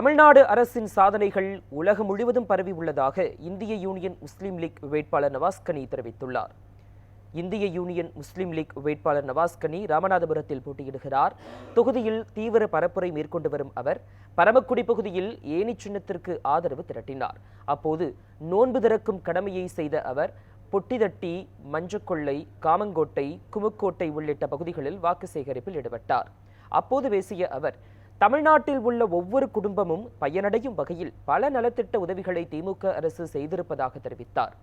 தமிழ்நாடு அரசின் சாதனைகள் உலகம் முழுவதும் பரவி உள்ளதாக இந்திய யூனியன் முஸ்லீம் லீக் வேட்பாளர் நவாஸ்கனி தெரிவித்துள்ளார். இந்திய யூனியன் முஸ்லீம் லீக் வேட்பாளர் நவாஸ்கனி ராமநாதபுரத்தில் போட்டியிடுகிறார். தொகுதியில் தீவிர பரப்புரை மேற்கொண்டு வரும் அவர் பரமக்குடி பகுதியில் ஏணி சின்னத்திற்கு ஆதரவு திரட்டினார். அப்போது நோன்பு திறக்கும் கடமையை செய்த அவர் பொட்டிதட்டி மஞ்சக்கொள்ளை காமங்கோட்டை குமுக்கோட்டை உள்ளிட்ட பகுதிகளில் வாக்கு சேகரிப்பில் ஈடுபட்டார். அப்போது பேசிய அவர் தமிழ்நாட்டில் உள்ள ஒவ்வொரு குடும்பமும் பயனடையும் வகையில் பல நலத்திட்ட உதவிகளை திமுக அரசு செய்திருப்பதாக தெரிவித்தார்.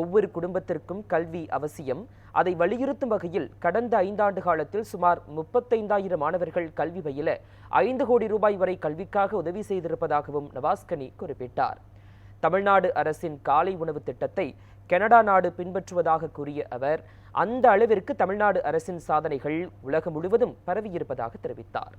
ஒவ்வொரு குடும்பத்திற்கும் கல்வி அவசியம். அதை வலியுறுத்தும் வகையில் கடந்த ஐந்தாண்டு காலத்தில் சுமார் முப்பத்தைந்தாயிரம் மாணவர்கள் கல்வி பயில ஐந்து கோடி ரூபாய் வரை கல்விக்காக உதவி செய்திருப்பதாகவும் நவாஸ்கனி குறிப்பிட்டார். தமிழ்நாடு அரசின் காலை உணவு திட்டத்தை கனடா நாடு பின்பற்றுவதாக கூறிய அவர் அந்த அளவிற்கு தமிழ்நாடு அரசின் சாதனைகள் உலகம் முழுவதும் பரவியிருப்பதாக தெரிவித்தார்.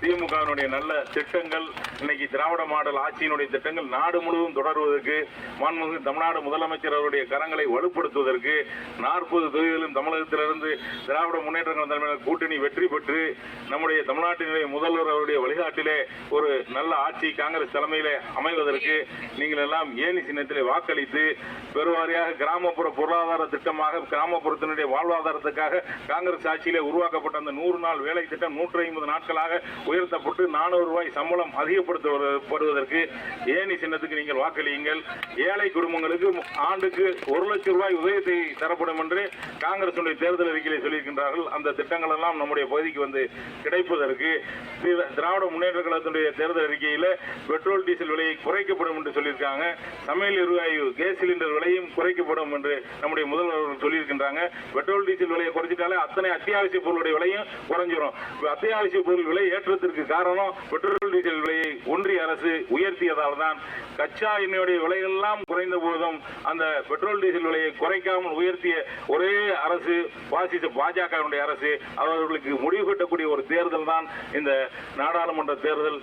திமுகவினுடைய நல்ல திட்டங்கள் இன்னைக்கு திராவிட மாடல் ஆட்சியினுடைய திட்டங்கள் நாடு முழுவதும் தொடர்வதற்கு மாண்புமிகு தமிழ்நாடு முதலமைச்சர் அவருடைய கரங்களை வலுப்படுத்துவதற்கு நாற்பது தொகுதிகளிலும் தமிழகத்திலிருந்து திராவிட முன்னேற்ற கழக கூட்டணி வெற்றி பெற்று நம்முடைய தமிழ்நாட்டினுடைய முதல்வர் அவருடைய வழிகாட்டிலே ஒரு நல்ல ஆட்சி காங்கிரஸ் தலைமையிலே அமைவதற்கு நீங்கள் எல்லாம் ஏனி சின்னத்திலே வாக்களித்து பெருவாரியாக கிராமப்புற பொருளாதார திட்டமாக கிராமப்புறத்தினுடைய வாழ்வாதாரத்துக்காக காங்கிரஸ் ஆட்சியிலே உருவாக்கப்பட்ட அந்த நூறு நாள் வேலை திட்டம் நூற்றி ஐம்பது நாட்களாக உயர்த்தப்பட்டு நானூறு ரூபாய் சம்பளம் அதிகப்படுத்தப்படுவதற்கு ஏனி சின்னத்துக்கு நீங்கள் வாக்களியுங்கள். ஏழை குடும்பங்களுக்கு ஆண்டுக்கு ஒரு லட்சம் ரூபாய் உதயத்தை தரப்படும் என்று காங்கிரசுடைய தேர்தல் அறிக்கையில் சொல்லியிருக்கின்றார்கள். அந்த திட்டங்கள் எல்லாம் நம்முடைய பகுதிக்கு வந்து கிடைப்பதற்கு திராவிட முன்னேற்ற கழகத்தினுடைய தேர்தல் அறிக்கையில் பெட்ரோல் டீசல் விலையை குறைக்கப்படும் என்று சொல்லியிருக்காங்க. சமையல் எரிவாயு கேஸ் சிலிண்டர் விலையும் குறைக்கப்படும் என்று நம்முடைய முதல்வர் அவர்கள் சொல்லியிருக்கின்றாங்க. பெட்ரோல் டீசல் விலையை குறைச்சிட்டாலே அத்தனை அத்தியாவசிய பொருளுடைய விலையும் குறைஞ்சிரும். அத்தியாவசிய பொருள் விலை ஏற்றத்திற்கு காரணம் பெட்ரோல் டீசல் விலையை ஒன்றிய அரசு உயர்த்தியதால் தான் கச்சா எண்ணெயுடைய விலையெல்லாம் குறைந்த போதும் அந்த பெட்ரோல் டீசல் விலையை குறைக்காமல் உயர்த்திய ஒரே அரசு வாசித்த பாஜகவினுடைய அரசு அவர்களுக்கு முடிவு கட்டக்கூடிய ஒரு தேர்தல் தான் இந்த நாடாளுமன்ற தேர்தல்.